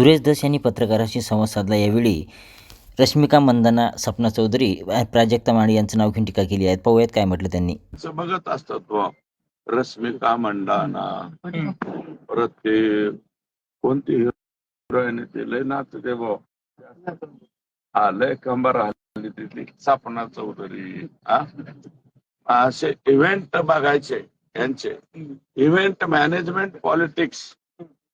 सुरेश दस यांनी पत्रकारांशी संवाद साधला. यावेळी रश्मिका मंदाना सपना चौधरी प्राजक्ता माळी यांचं नाव घेऊन टीका केली आहे. पाहूयात काय म्हटलं त्यांनी. बघत असतो तो रश्मिका मंडाना परत ते कोणती हिरोईन ते लय नाच ते हा लय कंबर हल्ली तिथली. सपना चौधरी. असे इव्हेंट बघायचे यांचे. इव्हेंट मॅनेजमेंट पॉलिटिक्स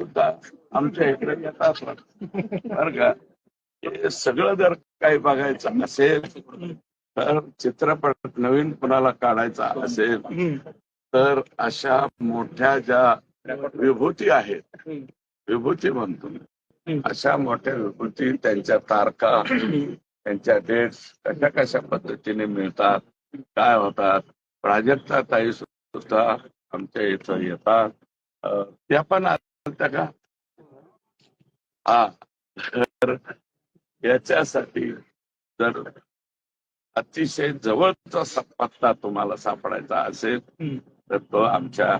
सुद्धा आमच्या इकडे येतात. बर का? हे सगळं जर काही बघायचं असेल तर चित्रपट नवीन कुणाला काढायचा असेल तर अशा मोठ्या ज्या विभूती आहेत विभूती म्हणतो अशा मोठ्या विभूती त्यांच्या तारखा त्यांच्या डेट्स कशा कशा पद्धतीने मिळतात काय होतात प्राजक्ता ताई सुद्धा आमच्या इथं येतात. त्या पण का? हा तर याच्यासाठी जर अतिशय जवळचा पत्ता तुम्हाला सापडायचा असेल तर तो आमच्या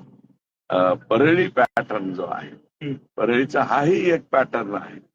परळी पॅटर्न जो आहे परळीचा हाही एक पॅटर्न आहे.